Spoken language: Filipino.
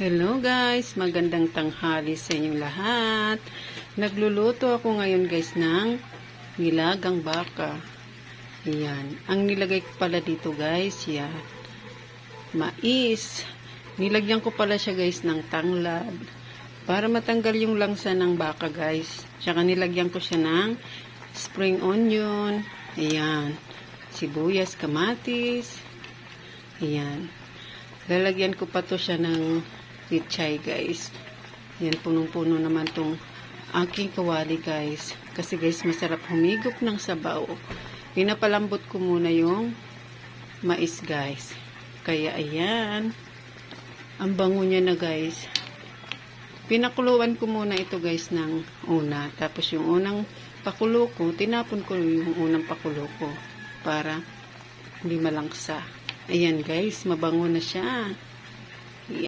Hello guys, magandang tanghali sa inyong lahat. Nagluluto ako ngayon guys ng nilagang baka. Yan. Ang nilagay ko pala dito guys, yan. Mais. Nilagyan ko pala siya guys ng tanglad. Para matanggal yung langsa ng baka guys. Tsaka nilagyan ko siya ng spring onion. Ayan. Sibuyas, kamatis. Ayan. Lalagyan ko pa to siya ng pichay guys. Yan, punong-puno naman tong aking kawali guys. Kasi guys, masarap humigop ng sabaw. Pinapalambot ko muna yung mais guys. Kaya ayan. Ang bango niya na guys. Pinakuluan ko muna ito guys ng una. Tapos yung unang pakulo ko, tinapon ko yung unang pakulo ko. Para hindi malangsa. Ayan guys, mabango na siya.